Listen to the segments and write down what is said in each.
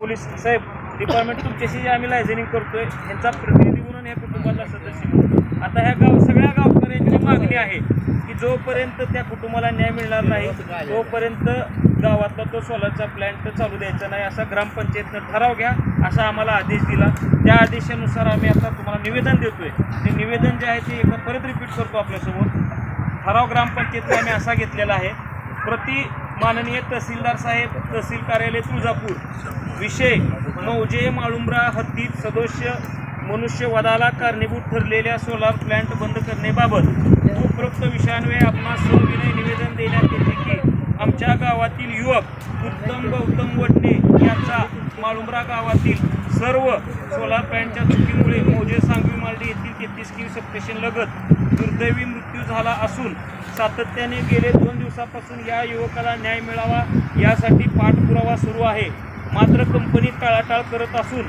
Police साहेब department तुमच्याशी आम्ही liaisoning करतोय यांचा प्रतिनिधी म्हणून या कुटुंबाला सदस्य आता ह्या गाव सगळ्या गावकऱ्यांची मागणी आहे की जोपर्यंत त्या कुटुंबाला न्याय मिळणार नाही तोपर्यंत गावातला तो सोलरचा प्लॅन्ट चालू द्यायचा नाही असा ग्रामपंचायतनं ठराव घ्या असा आम्हाला आदेश दिला. त्या आदेशानुसार आम्ही आता तुम्हाला निवेदन देतोय. ते निवेदन जे आहे ते एकदा परत रिपीट करतो आपल्यासोबत ठराव ग्रामपंचायतला आम्ही असा घेतलेला आहे. प्रति माननीय तहसीलदार साहेब तहसील कार्यालय तुळजापूर. विषय मौजे माळुंब्रा हद्दीत सदस्य मनुष्यवधाला कारणीभूत ठरलेल्या सोलार प्लॅन्ट बंद करण्याबाबत उपरोक्त विषयांवर आपणास सविनय निवेदन देण्यात येते की आमच्या गावातील युवक उत्तम गौतम वडणे यांचा माळुंब्रा गावातील सर्व सोलार प्लॅन्टच्या चुकीमुळे मोजे सांगवी मार्डी येथील तेहतीस किवी सबस्टेशन लगत दुर्दैवी मृत्यू झाला असून सातत्याने गेले दोन दिवसापासून या युवकाला न्याय मिळावा यासाठी पाठपुरावा सुरू आहे. मात्र कंपनी टाळाटाळ करत असून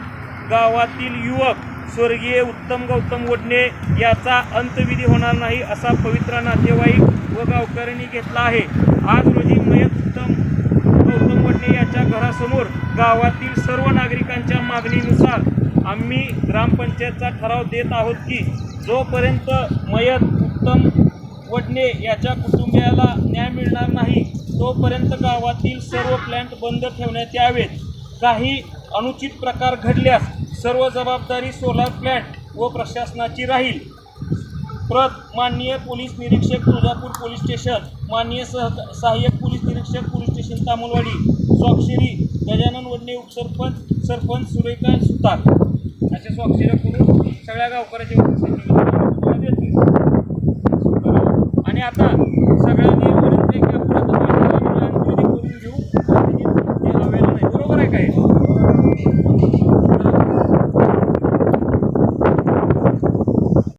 गावातील युवक स्वर्गीय उत्तम गौतम वडणे याचा अंतविधी होणार नाही असा पवित्र नातेवाईक व गावकऱ्यांनी घेतला आहे. आज रोजी मयत उत्तम घरासमोर गावातील सर्व नागरिकांच्या मागणीनुसार आम्ही ग्रामपंचायतचा ठराव देत आहोत की जोपर्यंत मयत उत्तम वडणे याच्या कुटुंबियाला न्याय मिळणार नाही तोपर्यंत गावातील सर्व प्लॅन्ट बंद ठेवण्यात यावेत. काही अनुचित प्रकार घडल्यास सर्व जबाबदारी सोलार प्लॅन्ट व प्रशासनाची राहील. प्रत माननीय पोलीस निरीक्षक तुळजापूर पोलीस स्टेशन माननीय सह सहाय्यक पोलीस निरीक्षक पोलीस स्टेशन तामुलवाडी स्वाक्षरी गजानन वडणे उपसरपंच सरपंच सुरेखा सुतार. असे स्वाक्षरी करून सगळ्या गावकऱ्याच्या आणि आता सगळ्यांनी